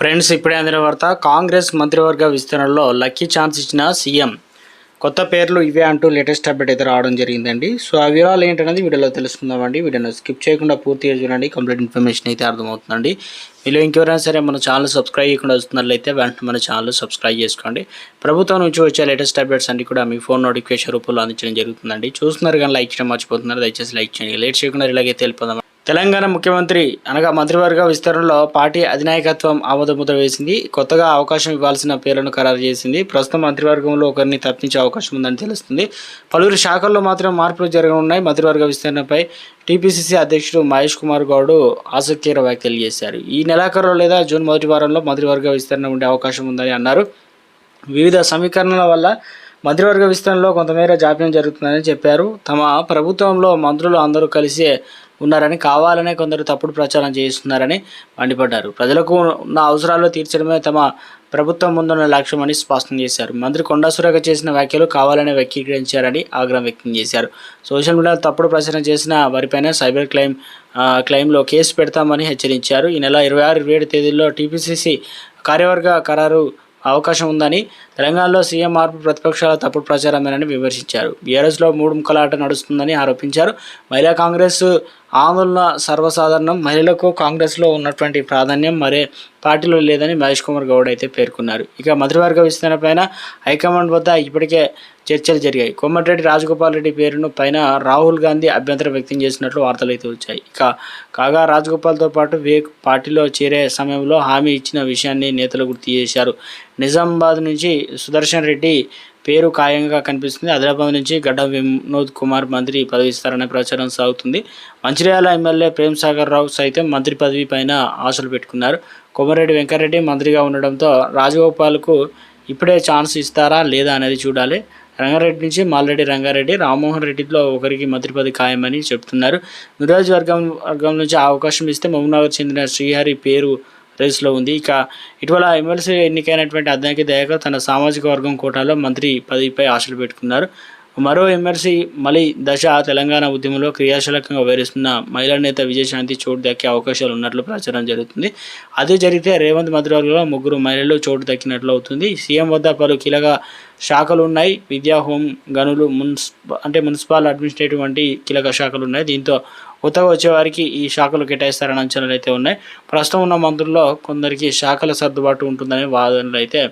Friends ఇప్పుడే అందిన వార్త కాంగ్రెస్ మంత్రివర్గ విస్తరణలో లక్కీ ఛాన్స్ ఇచ్చిన సీఎం. కొత్త పేర్లు ఇవే అంటూ లేటెస్ట్ అప్డేట్ అయితే రావడం జరిగిందండి. సో ఆ వివరాలు ఏంటనేది వీడియోలో తెలుసుకుందామండి. వీడియోను స్కిప్ చేయకుండా పూర్తిగా చూడండి. కంప్లీట్ ఇన్ఫర్మేషన్ అయితే అర్థమవుతుందండి. మీలో ఇంకెవరైనా సరే మన ఛానల్ సబ్స్క్రైబ్ చేయకుండా వస్తున్నట్లయితే వెంటనే మన ఛానల్ సబ్స్క్రైబ్ చేసుకోండి. ప్రభుత్వం నుంచి వచ్చే లేటెస్ట్ అప్డేట్స్ అన్ని కూడా మీ ఫోన్ నోటిఫికేషన్ రూపంలో అందించడం జరుగుతుందండి. చూస్తున్నారు కానీ లైక్ చేయడం మర్చిపోతున్నారు. దయచేసి లైక్ చేయండి. లేట్ చేయకుండా ఇలాగే తెలిపోదాం తెలంగాణ ముఖ్యమంత్రి అనగా మంత్రివర్గ విస్తరణలో పార్టీ అధినాయకత్వం ఆమోదముద్ర వేసింది. కొత్తగా అవకాశం ఇవ్వాల్సిన పేర్లను ఖరారు చేసింది. ప్రస్తుతం మంత్రివర్గంలో ఒకరిని తప్పించే అవకాశం ఉందని తెలుస్తుంది. పలువురు శాఖల్లో మాత్రం మార్పులు జరగనున్నాయి. మంత్రివర్గ విస్తరణపై టీపీసీసీ అధ్యక్షుడు మహేష్ కుమార్ గౌడ్ ఆసక్తికర వ్యాఖ్యలు చేశారు. ఈ నెలాఖరులో లేదా జూన్ మొదటి వారంలో మంత్రివర్గ విస్తరణ ఉండే అవకాశం ఉందని అన్నారు. వివిధ సమీకరణల వల్ల మంత్రివర్గ విస్తరణలో కొంతమేర జాప్యం జరుగుతుందని చెప్పారు. తమ ప్రభుత్వంలో మంత్రులు అందరూ కలిసి ఉన్నారని కావాలనే కొందరు తప్పుడు ప్రచారం చేస్తున్నారని మండిపడ్డారు. ప్రజలకు ఉన్న అవసరాలు తీర్చడమే తమ ప్రభుత్వం ముందున్న లక్ష్యమని స్పష్టం చేశారు. మంత్రి కొండా సురేఖ చేసిన వ్యాఖ్యలు కావాలనే వ్యక్తీకరించారని ఆగ్రహం వ్యక్తం చేశారు. సోషల్ మీడియాలో తప్పుడు ప్రచారం చేసిన వారిపైన సైబర్ క్లైమ్ క్లెయిమ్లో కేసు పెడతామని హెచ్చరించారు. ఈ నెల ఇరవై ఆరు ఇరవై ఏడు తేదీల్లో టీపీసీసీ కార్యవర్గ ఖరారు అవకాశం ఉందని తెలంగాణలో సీఎం మార్పు ప్రతిపక్షాల తప్పుడు ప్రచారమేనని విమర్శించారు. బీఆర్ఎస్లో మూడు ముక్కలాట నడుస్తుందని ఆరోపించారు. మహిళా కాంగ్రెస్ ఆందోళన సర్వసాధారణం. మహిళలకు కాంగ్రెస్లో ఉన్నటువంటి ప్రాధాన్యం మరే పార్టీలో లేదని మహేష్ కుమార్ గౌడ్ అయితే పేర్కొన్నారు. ఇక మంత్రివర్గ విస్తరణ పైన హైకమాండ్ వద్ద ఇప్పటికే చర్చలు జరిగాయి. కోమటిరెడ్డి రాజగోపాల్ రెడ్డి పేరును పైన రాహుల్ గాంధీ అభ్యంతరం వ్యక్తం చేసినట్లు వార్తలు అయితే వచ్చాయి. ఇక కాగా రాజగోపాల్తో పాటు వివేక్ పార్టీలో చేరే సమయంలో హామీ ఇచ్చిన విషయాన్ని నేతలు గుర్తు చేశారు. నిజామాబాద్ నుంచి సుదర్శన్ రెడ్డి పేరు ఖాయంగా కనిపిస్తుంది. ఆదిలాబాద్ నుంచి గడ్డ వినోద్ కుమార్ మంత్రి పదవి ఇస్తారనే ప్రచారం సాగుతుంది. మంచిర్యాల ఎమ్మెల్యే ప్రేమ్ సాగర్ రావు సైతం మంత్రి పదవి పైన ఆశలు పెట్టుకున్నారు. కోమరెడ్డి వెంకరెడ్డి మంత్రిగా ఉండడంతో రాజగోపాల్కు ఇప్పుడే ఛాన్స్ ఇస్తారా లేదా అనేది చూడాలి. రంగారెడ్డి నుంచి మాల్రెడ్డి రంగారెడ్డి రామ్మోహన్ రెడ్డిలో ఒకరికి మంత్రి పదవి ఖాయమని చెప్తున్నారు. నియోజకవర్గం వర్గం నుంచి అవకాశం ఇస్తే మహబూబ్నగర్ చెందిన శ్రీహరి పేరు రేసులో ఉంది. ఇక ఇటీవల ఎమ్మెల్సీ ఎన్నికైనటువంటి అద్దంకి దయాకర్ తన సామాజిక వర్గం కోటాలో మంత్రి పదవిపై ఆశలు పెట్టుకున్నారు. మరో ఎమ్మెల్సీ మలి దశ తెలంగాణ ఉద్యమంలో క్రియాశీలకంగా వ్యవహరిస్తున్న మహిళా నేత విజయశాంతి చోటు దక్కే అవకాశాలు ఉన్నట్లు ప్రచారం జరుగుతుంది. అదే జరిగితే రేవంత్ మంత్రివర్గంలో ముగ్గురు మహిళలు చోటు దక్కినట్లు అవుతుంది. సీఎం వద్ద పలు కీలక శాఖలు ఉన్నాయి. విద్యా హోం గనులు మున్సిప అంటే మున్సిపల్ అడ్మినిస్ట్రేటివ్ వంటి కీలక శాఖలు ఉన్నాయి. దీంతో కొత్తగా వచ్చేవారికి ఈ శాఖలు కేటాయిస్తారని అంచనాలు అయితే ఉన్నాయి. ప్రస్తుతం ఉన్న మంత్రుల్లో కొందరికి శాఖల సర్దుబాటు ఉంటుందనే వాదనలు అయితే